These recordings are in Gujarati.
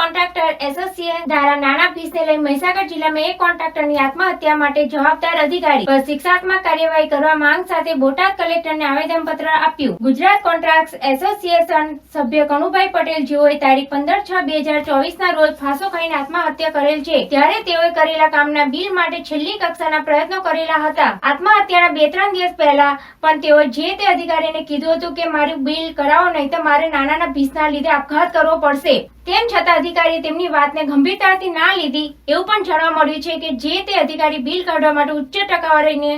એસોસિએશન દ્વારા નાના ફીસને લઈ મહીસાગર જિલ્લામાં એક કોન્ટ્રાક્ટરની આત્મહત્યા માટે જવાબદાર અધિકારી પર શિક્ષાત્મક કાર્યવાહી કરવા માંગ સાથે બોટાદ કલેક્ટરને આવેદનપત્ર આપ્યું. ગુજરાત કોન્ટ્રાક્ટ એસોસિએશન સભ્ય કનુભાઈ પટેલ જેઓએ તારીખ પંદર છ બે હજાર ચોવીસ ના રોજ ફાંસો ખાઈને આત્મહત્યા કરેલ છે. ત્યારે તેઓએ કરેલા કામના બિલ માટે છેલ્લી કક્ષાના પ્રયત્નો કરેલા હતા. આત્મહત્યાના બે ત્રણ દિવસ પહેલા પણ તેઓ જે તે અધિકારીને કીધું હતું કે, મારું બિલ કરાવો નહીં તો મારે નાનાના ભીસના લીધે આપઘાત કરવો પડશે. તેમ છતાં અધિકારીએ તેમની વાતને ગંભીરતાથી ના લીધી. એવું પણ જાણવા મળ્યું છે કે જે તે અધિકારી બિલ કાઢવા માટે ઉચ્ચ ટકાવારીને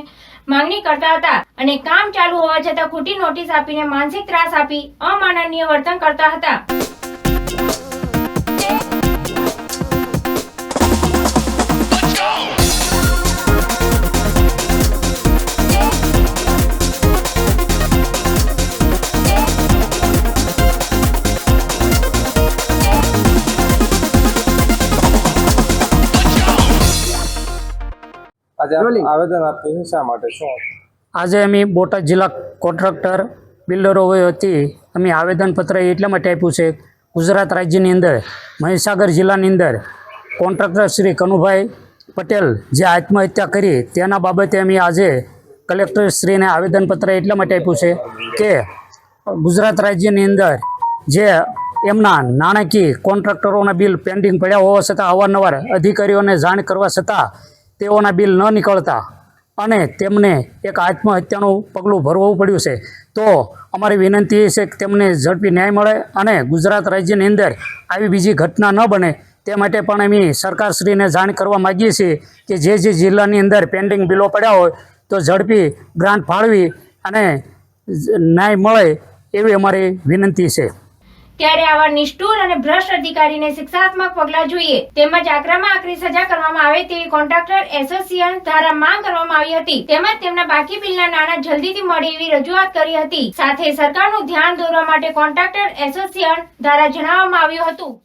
માંગણી કરતા હતા અને કામ ચાલુ હોવા છતાં ખોટી નોટિસ આપીને માનસિક ત્રાસ આપી, અમાનનીય વર્તન કરતા હતા. આજે આવેદન આપ્યું છે શા માટે? શું? આજે અમે બોટાદ જિલ્લા કોન્ટ્રાક્ટર બિલ્ડરો વતી અમે આવેદનપત્ર એટલા માટે આપ્યું છે. ગુજરાત રાજ્યની અંદર મહીસાગર જિલ્લાની અંદર કોન્ટ્રાક્ટર શ્રી કનુભાઈ પટેલ જે આત્મહત્યા કરી તેના બાબતે અમે આજે કલેક્ટરશ્રીને આવેદનપત્ર એટલા માટે આપ્યું છે કે ગુજરાત રાજ્યની અંદર જે એમના નાણાકીય કોન્ટ્રાક્ટરોના બિલ પેન્ડિંગ પડ્યા હોવા છતાં અવારનવાર અધિકારીઓને જાણ કરવા છતાં તેઓના બિલ ન નીકળતા અને તેમને એક આત્મહત્યાનું પગલું ભરવું પડ્યું છે. તો અમારી વિનંતી એ છે કે તેમને ઝડપી ન્યાય મળે અને ગુજરાત રાજ્યની અંદર આવી બીજી ઘટના ન બને. તે માટે પણ અમે સરકારશ્રીને જાણ કરવા માગીએ છીએ કે જે જે જિલ્લાની અંદર પેન્ડિંગ બિલો પડ્યા હોય તો ઝડપી ગ્રાન્ટ ફાળવી અને ન્યાય મળે એવી અમારી વિનંતી છે. ત્યારે આવા નિષ્ઠુર અને ભ્રષ્ટ અધિકારીને શિક્ષાત્મક પગલાં જોઈએ. તેમજ આકરામાં આકરી સજા કરવામાં આવે તેવી કોન્ટ્રાક્ટર એસોસિએશન દ્વારા માંગ કરવામાં આવી હતી. તેમજ તેમના બાકી બિલના નાણાં જલ્દીથી મળે એવી રજૂઆત કરી હતી. સાથે સરકારનું ધ્યાન દોરવા માટે કોન્ટ્રાક્ટર એસોસિએશન દ્વારા જણાવવામાં આવ્યું હતું.